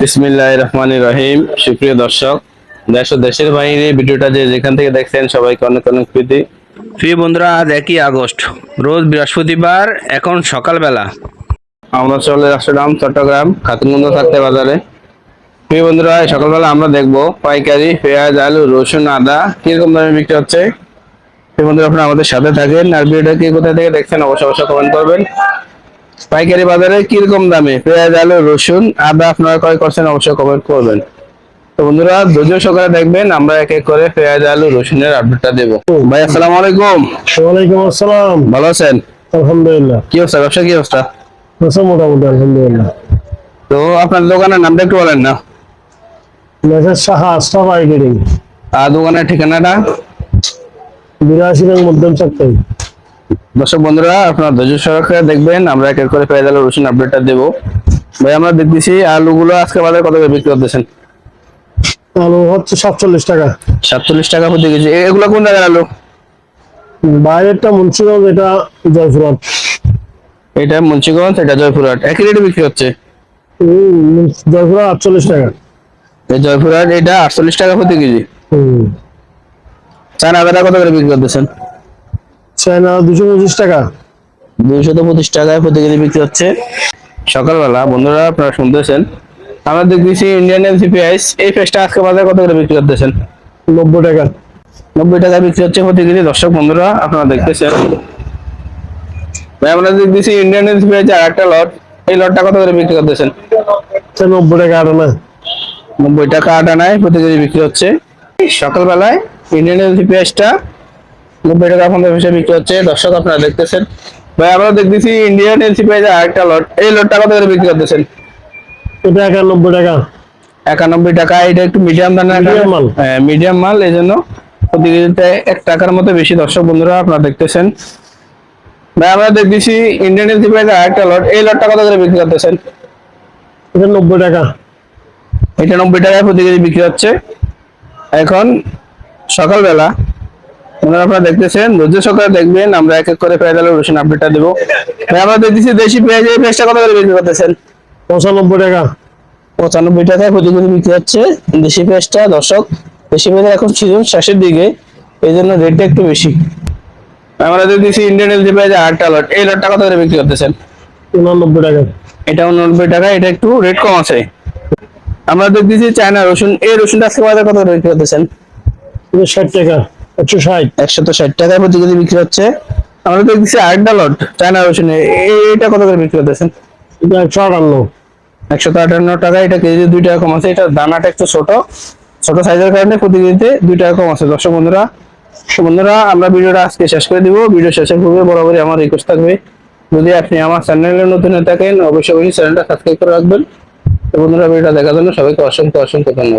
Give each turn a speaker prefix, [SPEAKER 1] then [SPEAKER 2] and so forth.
[SPEAKER 1] বিসমিল্লাহ রহমান রহিম সুপ্রিয় দর্শক, দেশ দেশের বাইরে ভিডিওটা যে যেখান থেকে দেখছেন সবাইকে অনেক অনেক প্রীতি। প্রিয় বন্ধুরা, আজ একই আগস্ট, রোজ বৃহস্পতিবার, এখন সকালবেলা। আমরা চলে আসলাম চট্টগ্রাম, খাতুনগঞ্জ থাকতে বাজারে। প্রিয় বন্ধুরা সকালবেলা আমরা দেখব পাইকারি, পেঁয়াজ, আলু, রসুন, আদা, কীরকম দামে বিক্রি হচ্ছে। প্রিয় বন্ধুরা, আপনারা আমাদের সাথে থাকেন। আর ভিডিওটা কি কোথা থেকে দেখছেন, অবশ্যই অবশ্যই কমেন্ট করবেন। পাইকারি বাজারে কীরকম দামে? পেঁয়াজ আলু রসুন আদা আপনারা ক্রয় করছেন অবশ্যই কমেন্ট করবেন। তো বন্ধুরা ধৈর্য সকালে দেখবেন আমরা এক এক করে পেঁয়াজ আলু রসুনের আপডেটটা দেবো। ভাই আসসালামু আলাইকুম।
[SPEAKER 2] ওয়ালাইকুম আসসালাম।
[SPEAKER 1] ভালো আছেন?
[SPEAKER 2] আলহামদুলিল্লাহ।
[SPEAKER 1] কি অবস্থা? ব্যবসা কি অবস্থা?
[SPEAKER 2] আছে মোটামুটি আলহামদুলিল্লাহ।
[SPEAKER 1] তো আপনার দোকানের নামটা একটু বলেন না।
[SPEAKER 2] মেসেজ সাহা আশরাফ আইগেডিং
[SPEAKER 1] আর দোকানের ঠিকানাটা?
[SPEAKER 2] বিরাশি রং মধ্যম চাকরি
[SPEAKER 1] দর্শক বন্ধুরা আপনার ধৈর্য সহকারে দেখবেন আমরা এক করে পেঁয়াজ আলু রসুন আপডেটটা দেবো। ভাই আমরা দেখতেছি আলুগুলো আজকে বাজারে কত করে বিক্রি করতেছেন?
[SPEAKER 2] আলু হচ্ছে সাতচল্লিশ টাকা।
[SPEAKER 1] সাতচল্লিশ টাকা প্রতি কেজি। এগুলো কোন জায়গার আলু?
[SPEAKER 2] বাইরেরটা মুন্সিগঞ্জ এটা জয়পুরহাট।
[SPEAKER 1] এটা মুন্সিগঞ্জ এটা জয়পুরহাট। একই রেটে বিক্রি হচ্ছে?
[SPEAKER 2] জয়পুরহাট আটচল্লিশ টাকা।
[SPEAKER 1] এই জয়পুরহাট এটা আটচল্লিশ টাকা প্রতি কেজি। চায়না আদাটা কত করে বিক্রি করতেছেন?
[SPEAKER 2] চায়না দুশো পঁচিশ টাকা।
[SPEAKER 1] দুইশত পঁচিশ টাকায় প্রতি কেজি বিক্রি হচ্ছে। সকালবেলা বন্ধুরা আপনারা শুনতেছেন। আমরা দেখতেছি ইন্ডিয়ান এলসি পেঁয়াজ এই পেঁয়াজটা আজকে বাজারে কত করে বিক্রি করতেছেন?
[SPEAKER 2] নব্বই টাকা।
[SPEAKER 1] নব্বই টাকায় বিক্রি হচ্ছে প্রতি কেজি দর্শক বন্ধুরা আপনারা দেখতেছেন। ভাই আমরা দেখতেছি ইন্ডিয়ান এলসি পেঁয়াজ আর একটা লট এই লটটা কত করে বিক্রি করতেছেন?
[SPEAKER 2] নব্বই টাকা আটা না
[SPEAKER 1] নব্বই টাকা আটা নাই প্রতি কেজি বিক্রি হচ্ছে। সকালবেলায় ইন্ডিয়ান এলসি পেঁয়াজটা নব্বই টাকা পঞ্চাশ পয়সা বিক্রি হচ্ছে। দর্শক আপনারা দেখতেছেন। ভাই আমরা দেখতেছি ইন্ডিয়ান এলসি পেঁয়াজ আর একটা লট এই লটটা কত করে বিক্রি করতেছেন?
[SPEAKER 2] এটা একানব্বই টাকা।
[SPEAKER 1] একানব্বই টাকা। এটা একটু মিডিয়াম দানের
[SPEAKER 2] মাল।
[SPEAKER 1] মিডিয়াম মাল। এই জন্য প্রতি কেজিতে এক টাকার মতো বেশি। দর্শক বন্ধুরা আপনারা দেখতেছেন। ভাই আমরা দেখতেছি ইন্ডিয়ান এলসি লট এই লটটা কত করে বিক্রি করতেছেন?
[SPEAKER 2] এটা নব্বই টাকা।
[SPEAKER 1] এটা নব্বই টাকায় প্রতি কেজি বিক্রি হচ্ছে। এখন সকালবেলা আপনারা আপনারা দেখতেছেন ধৈর্য সকালে দেখবেন আমরা এক এক করে পেঁয়াজ আলু রসুন আপডেটটা দেবো। ভাই আমরা দেখতেছি দেশি পেঁয়াজ এই পেঁয়াজটা কত করে বিক্রি করতেছেন?
[SPEAKER 2] পঁচানব্বই টাকা।
[SPEAKER 1] পঁচানব্বই টাকায় প্রতি কেজি বিক্রি হচ্ছে। দেশি পেঁয়াজটা দর্শক দেশি পেঁয়াজ এখন সিজন শেষের দিকে এই জন্য রেটটা একটু বেশি। আমরা দেখতেছি ইন্ডিয়ান এলজি পেঁয়াজ আটটা লট এই লটটা কত করে বিক্রি করতেছেন?
[SPEAKER 2] উনানব্বই টাকা।
[SPEAKER 1] এটা উননব্বই টাকা এটা একটু রেট কম আছে। আমরা দেখতেছি চায়না রসুন এই রসুনটা আজকে বাজারে কত করে বিক্রি করতেছেন?
[SPEAKER 2] ষাট টাকা। একশো ষাট।
[SPEAKER 1] প্রতি কেজি বিক্রি হচ্ছে আমরা দেখতেছি আরেকটা লট চায়না রসুন। এইটা কত করে বিক্রি করতেছেন?
[SPEAKER 2] এটা একশো আটান্ন।
[SPEAKER 1] একশো আটান্ন টাকা এটা দুই টাকা কম আছে। এটা দানাটা একটু ছোট। ছোট সাইজের কারণে প্রতি কেজিতে দুই টাকা কম আছে। দর্শক বন্ধুরা বন্ধুরা আমরা ভিডিওটা আজকে শেষ করে দিব। ভিডিও শেষের পূর্বে বরাবরই আমার রিকোয়েস্ট থাকবে। যদি আপনি আমার চ্যানেলে নতুন হয়ে থাকেন অবশ্যই অবশ্যই চ্যানেলটা সাবস্ক্রাইব করে রাখবেন। তো বন্ধুরা ভিডিওটা দেখার জন্য সবাইকে অসংখ্য অসংখ্য ধন্যবাদ।